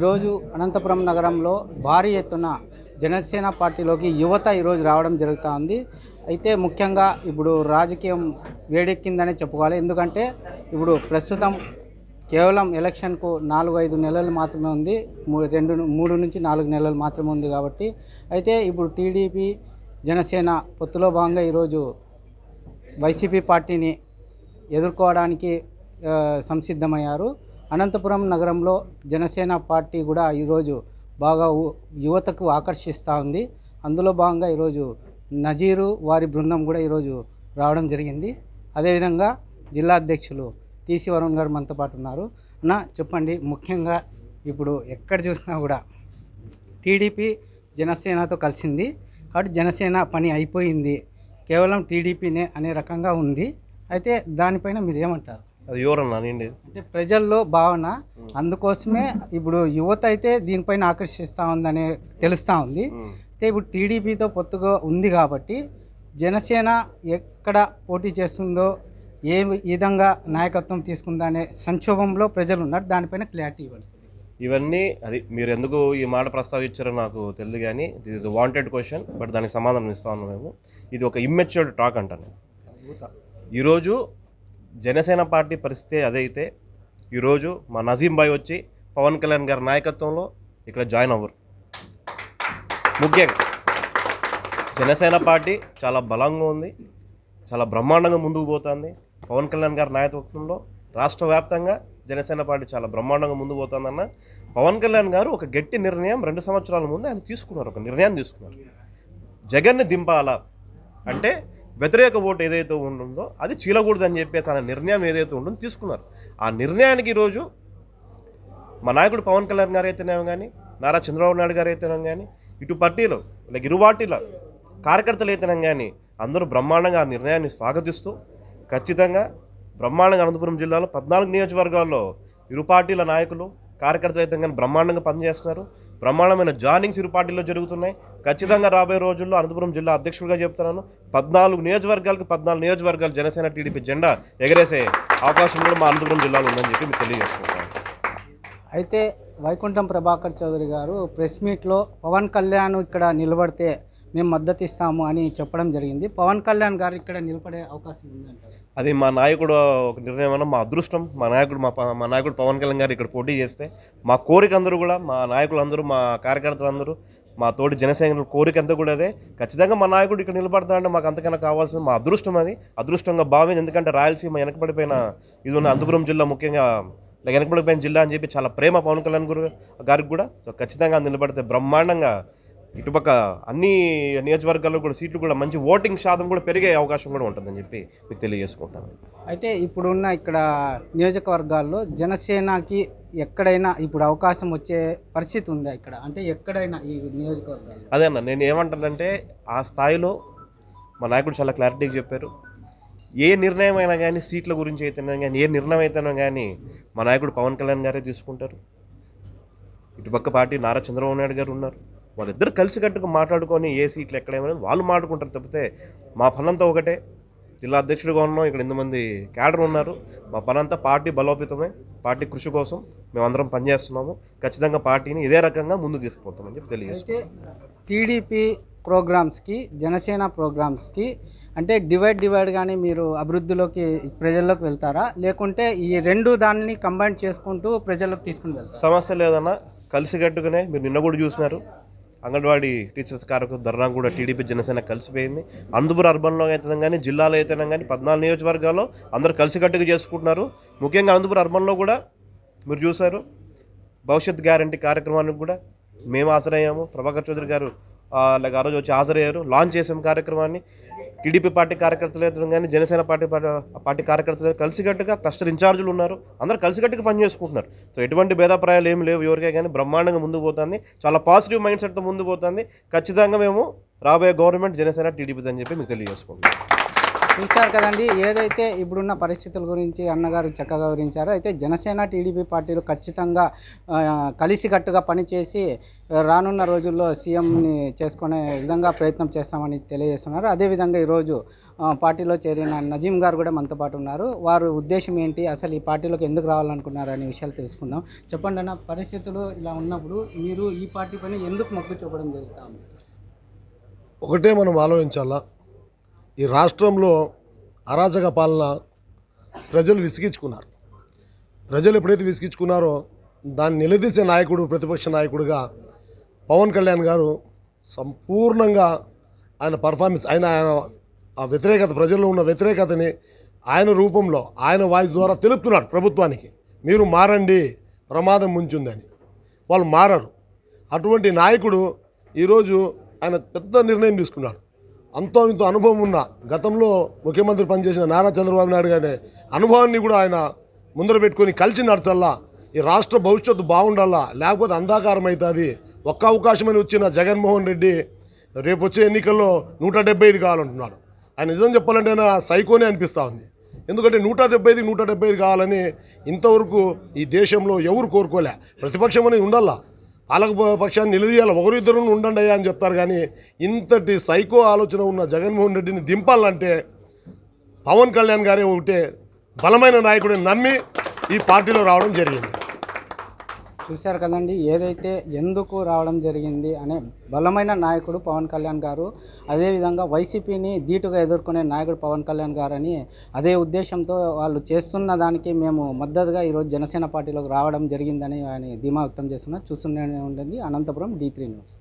ఈరోజు అనంతపురం నగరంలో భారీ ఎత్తున జనసేన పార్టీలోకి యువత ఈరోజు రావడం జరుగుతూ ఉంది అయితే ముఖ్యంగా ఇప్పుడు రాజకీయం వేడెక్కిందనే చెప్పుకోవాలి. ఎందుకంటే ఇప్పుడు ప్రస్తుతం కేవలం ఎలక్షన్కు నాలుగు ఐదు నెలలు మాత్రమే ఉంది. రెండు మూడు నుంచి నాలుగు నెలలు మాత్రమే ఉంది కాబట్టి. అయితే ఇప్పుడు టీడీపీ జనసేన పొత్తులో భాగంగా ఈరోజు వైసీపీ పార్టీని ఎదుర్కోవడానికి సంసిద్ధమయ్యారు. అనంతపురం నగరంలో జనసేన పార్టీ కూడా ఈరోజు బాగా యువతకు ఆకర్షిస్తూ ఉంది. అందులో భాగంగా ఈరోజు నజీరు వారి బృందం కూడా ఈరోజు రావడం జరిగింది. అదేవిధంగా జిల్లా అధ్యక్షులు టీసీ వరుణ్ గారు మనతో పాటు ఉన్నారు. నా చెప్పండి ముఖ్యంగా ఇప్పుడు ఎక్కడ చూసినా కూడా టీడీపీ జనసేనతో కలిసింది. కాబట్టి జనసేన పని అయిపోయింది. కేవలం టీడీపీనే అనే రకంగా ఉంది. అయితే దానిపైన మీరు ఏమంటారు అది ఎవరన్నా నేను అంటే ప్రజల్లో భావన అందుకోసమే ఇప్పుడు యువత అయితే దీనిపైన ఆకర్షిస్తూ ఉందనే తెలుస్తూ ఉంది. అయితే ఇప్పుడు టీడీపీతో పొత్తుగా ఉంది కాబట్టి జనసేన ఎక్కడ పోటీ చేస్తుందో ఏ విధంగా నాయకత్వం తీసుకుందా అనే సంక్షోభంలో ప్రజలు ఉన్నారు దానిపైన క్లారిటీ ఇవ్వండి. ఇవన్నీ అది మీరు ఎందుకు ఈ మాట ప్రస్తావించారో నాకు తెలియదు కానీ this is wanted question but దానికి సమాధానం ఇస్తాను మేము. ఇది ఒక ఇమ్మెచ్యూర్డ్ టాక్ అంటాను. ఈరోజు జనసేన పార్టీ పరిస్థితి అదైతే ఈరోజు మా నజీం భాయ్ వచ్చి పవన్ కళ్యాణ్ గారి నాయకత్వంలో ఇక్కడ జాయిన్ అవ్వరు. ముఖ్యంగా జనసేన పార్టీ చాలా బలంగా ఉంది చాలా బ్రహ్మాండంగా ముందుకు పోతుంది. పవన్ కళ్యాణ్ గారి నాయకత్వంలో రాష్ట్ర వ్యాప్తంగా జనసేన పార్టీ చాలా బ్రహ్మాండంగా ముందు పోతుందన్న పవన్ కళ్యాణ్ గారు ఒక గట్టి నిర్ణయం రెండు సంవత్సరాల ముందు ఆయన తీసుకున్నారు ఒక నిర్ణయం తీసుకున్నారు. జగన్ని దింపాలా అంటే వ్యతిరేక ఓటు ఏదైతే ఉంటుందో అది చీలకూడదని చెప్పేసి ఆయన నిర్ణయం ఏదైతే ఉంటుందో తీసుకున్నారు. ఆ నిర్ణయానికి ఈరోజు మా నాయకుడు పవన్ కళ్యాణ్ గారు అయితేనేమో కానీ నారా చంద్రబాబు నాయుడు గారు అయితేనేమో కానీ ఇటు పార్టీలో లేక ఇరు పార్టీల కార్యకర్తలు అయితేనేమో కానీ అందరూ బ్రహ్మాండంగా ఆ నిర్ణయాన్ని స్వాగతిస్తూ ఖచ్చితంగా బ్రహ్మాండంగా అనంతపురం జిల్లాలో పద్నాలుగు నియోజకవర్గాల్లో ఇరు పార్టీల నాయకులు కార్యకర్తలు అయితే కానీ బ్రహ్మాండంగా పనిచేస్తున్నారు బ్రహ్మాండమైన జాయినింగ్స్ ఇరు పార్టీల్లో జరుగుతున్నాయి. ఖచ్చితంగా రాబోయే రోజుల్లో అనంతపురం జిల్లా అధ్యక్షుడిగా చెప్తున్నాను. పద్నాలుగు నియోజకవర్గాలకు పద్నాలుగు నియోజకవర్గాలు జనసేన టీడీపీ జెండా ఎగరేసే అవకాశం కూడా మా అనంతపురం జిల్లాలో ఉందని చెప్పి మీకు తెలియజేసుకుంటాను అయితే వైకుంఠం ప్రభాకర్ చౌదరి గారు ప్రెస్ మీట్లో పవన్ కళ్యాణ్ ఇక్కడ నిలబడితే మేము మద్దతు ఇస్తాము అని చెప్పడం జరిగింది. పవన్ కళ్యాణ్ గారు ఇక్కడ నిలబడే అవకాశం ఉందంటారు. అది మా నాయకుడు ఒక నిర్ణయం అన్న మా అదృష్టం. మా నాయకుడు మా ప- మా నాయకుడు పవన్ కళ్యాణ్ గారు ఇక్కడ పోటీ చేస్తే మా కోరిక అందరూ కూడా మా నాయకులందరూ మా కార్యకర్తలందరూ మా తోటి జనసైనికుల కోరిక అంతా కూడా అదే. ఖచ్చితంగా మా నాయకుడు ఇక్కడ నిలబడతాడంటే మాకు అంతకన్నా కావాల్సింది మా అదృష్టం అది. అదృష్టంగా భావించి ఎందుకంటే రాయలసీమ వెనకబడిపోయిన ఇది ఉన్న అనంతపురం జిల్లా ముఖ్యంగా వెనకబడిపోయిన జిల్లా అని చెప్పి చాలా ప్రేమ పవన్ కళ్యాణ్ గురు గారికి కూడా. సో ఖచ్చితంగా నిలబడితే బ్రహ్మాండంగా ఇటుపక్క అన్ని నియోజకవర్గాల్లో కూడా సీట్లు కూడా మంచి ఓటింగ్ శాతం కూడా పెరిగే అవకాశం కూడా ఉంటుందని చెప్పి మీకు తెలియజేసుకుంటాను. అయితే ఇప్పుడున్న ఇక్కడ నియోజకవర్గాల్లో జనసేనకి ఎక్కడైనా ఇప్పుడు అవకాశం వచ్చే పరిస్థితి ఉందా ఇక్కడ? అంటే ఎక్కడైనా ఈ నియోజకవర్గాల్లో? అదే అన్న నేను ఏమంటానంటే ఆ స్థాయిలో మా నాయకుడు చాలా క్లారిటీగా చెప్పారు. ఏ నిర్ణయం అయినా కానీ సీట్ల గురించి అయితేనే కానీ ఏ నిర్ణయం అయితేనే కానీ మా నాయకుడు పవన్ కళ్యాణ్ గారే తీసుకుంటారు. ఇటుపక్క పార్టీ నారా చంద్రబాబు నాయుడు గారు ఉన్నారు. వాళ్ళిద్దరు కలిసికట్టుగా మాట్లాడుకొని ఏ సీట్లు ఎక్కడేమనేది వాళ్ళు మాట్లాడుకుంటారు తప్పితే మా పనంతా ఒకటే. జిల్లా అధ్యక్షుడిగా ఉన్నాం ఇక్కడ ఎంతమంది క్యాడర్ ఉన్నారు. మా పనంతా పార్టీ బలోపేతమే పార్టీ కృషి కోసం మేమందరం పనిచేస్తున్నాము. ఖచ్చితంగా పార్టీని ఇదే రకంగా ముందు తీసుకుపోతామని చెప్పి తెలియజేస్తున్నాం. అయితే టీడీపీ ప్రోగ్రామ్స్కి జనసేన ప్రోగ్రామ్స్కి అంటే డివైడ్ డివైడ్ కానీ మీరు అభివృద్ధిలోకి ప్రజల్లోకి వెళ్తారా? లేకుంటే ఈ రెండు దాన్ని కంబైన్ చేసుకుంటూ ప్రజల్లోకి తీసుకుని వెళ్తారా? సమస్య లేదన్నా కలిసికట్టుగానే మీరు నిన్న కూడా చూసినారు. అంగన్వాడీ టీచర్స్ కారకు ధర్నా కూడా టీడీపీ జనసేన కలిసిపోయింది. అందుబూరు అర్బన్లో అయితేనే కానీ జిల్లాలో అయితేనే కానీ పద్నాలుగు నియోజకవర్గాల్లో అందరూ కలిసికట్టుగా చేసుకుంటున్నారు. ముఖ్యంగా అనంతపురం అర్బన్లో కూడా మీరు చూశారు. భవిష్యత్ గ్యారంటీ కార్యక్రమానికి కూడా మేము ఆశ్రయ్యాము ప్రభాకర్ చౌదరి గారు లైక్ ఆ రోజు వచ్చి హాజరయ్యారు. లాంచ్ చేసాం కార్యక్రమాన్ని టీడీపీ పార్టీ కార్యకర్తలు అయితే కానీ జనసేన పార్టీ పార్టీ కార్యకర్తలు కలిసికట్టుగా క్లస్టర్ ఇన్ఛార్జీలు ఉన్నారు. అందరూ కలిసికట్టుగా పనిచేసుకుంటున్నారు సో ఎటువంటి భేదాభిప్రాయాలు ఏమి లేవు. ఎవరికే కానీ బ్రహ్మాండంగా ముందుకు పోతుంది. చాలా పాజిటివ్ మైండ్ సెట్తో ముందుకు పోతుంది. ఖచ్చితంగా మేము రాబోయే గవర్నమెంట్ జనసేన టీడీపీ అని చెప్పి మీకు తెలియజేసుకుంటున్నాం. చూశారు కదండి ఏదైతే ఇప్పుడున్న పరిస్థితుల గురించి అన్నగారు చక్కగా వివరించారో అయితే జనసేన టీడీపీ పార్టీలు ఖచ్చితంగా కలిసికట్టుగా పనిచేసి రానున్న రోజుల్లో సీఎంని చేసుకునే విధంగా ప్రయత్నం చేస్తామని తెలియజేస్తున్నారు. అదేవిధంగా ఈరోజు పార్టీలో చేరిన నజీం గారు కూడా మనతో పాటు ఉన్నారు. వారు ఉద్దేశం ఏంటి? అసలు ఈ పార్టీలోకి ఎందుకు రావాలనుకున్నారు అనే విషయాలు తెలుసుకుందాం. చెప్పండి అన్న పరిస్థితులు ఇలా ఉన్నప్పుడు మీరు ఈ పార్టీ పైన ఎందుకు మొగ్గు చూపడం జరుగుతాం ఒకటే మనం ఆలోచించాలా? ఈ రాష్ట్రంలో అరాచక పాలన ప్రజలు విసిగించుకున్నారు. ప్రజలు ఎప్పుడైతే విసిగించుకున్నారో దాన్ని నిలదీసే నాయకుడు ప్రతిపక్ష నాయకుడిగా పవన్ కళ్యాణ్ గారు సంపూర్ణంగా ఆయన పర్ఫార్మెన్స్ ఆయన ఆయన ఆ వ్యతిరేకత ప్రజల్లో ఉన్న వ్యతిరేకతని ఆయన రూపంలో ఆయన వాయిస్ ద్వారా తెలుపుతున్నాడు ప్రభుత్వానికి. మీరు మారండి ప్రమాదం ముంచుందని. వాళ్ళు మారరు. అటువంటి నాయకుడు ఈరోజు ఆయన పెద్ద నిర్ణయం తీసుకున్నాడు. అంతో ఇంతో అనుభవం ఉన్న గతంలో ముఖ్యమంత్రి పనిచేసిన నారా చంద్రబాబు నాయుడు గారి అనుభవాన్ని కూడా ఆయన ముందర పెట్టుకొని కలిసి నడచల్లా ఈ రాష్ట్ర భవిష్యత్తు బాగుండాలా లేకపోతే అంధాకారం అవుతుంది ఒక్క అవకాశమని వచ్చిన జగన్మోహన్ రెడ్డి రేపు వచ్చే ఎన్నికల్లో నూట డెబ్బై ఐదు కావాలంటున్నాడు. ఆయన నిజం చెప్పాలంటే ఆయన సైకోనే అనిపిస్తూ ఉంది. ఎందుకంటే నూట డెబ్బై ఐదు నూట డెబ్బై ఐదు కావాలని ఇంతవరకు ఈ దేశంలో ఎవరు కోరుకోలే. ప్రతిపక్షం అనేది ఉండాలా? పాలక పక్షాన్ని నిలదీయాలి. ఒకరిద్దరు ఉండండి అయ్యా అని చెప్తారు కానీ ఇంతటి సైకో ఆలోచన ఉన్న జగన్మోహన్ రెడ్డిని దింపాలంటే పవన్ కళ్యాణ్ గారే ఒకటే బలమైన నాయకుడిని నమ్మి ఈ పార్టీలో రావడం జరిగింది. చూశారు కదండి ఏదైతే ఎందుకు రావడం జరిగింది అనే బలమైన నాయకుడు పవన్ కళ్యాణ్ గారు అదేవిధంగా వైసీపీని ధీటుగా ఎదుర్కొనే నాయకుడు పవన్ కళ్యాణ్ గారని అదే ఉద్దేశంతో వాళ్ళు చేస్తున్న దానికి మేము మద్దతుగా ఈరోజు జనసేన పార్టీలోకి రావడం జరిగిందని ఆయన ధీమా వ్యక్తం చేస్తున్నారు చూస్తూనే ఉండండి. Anantapuram D three news.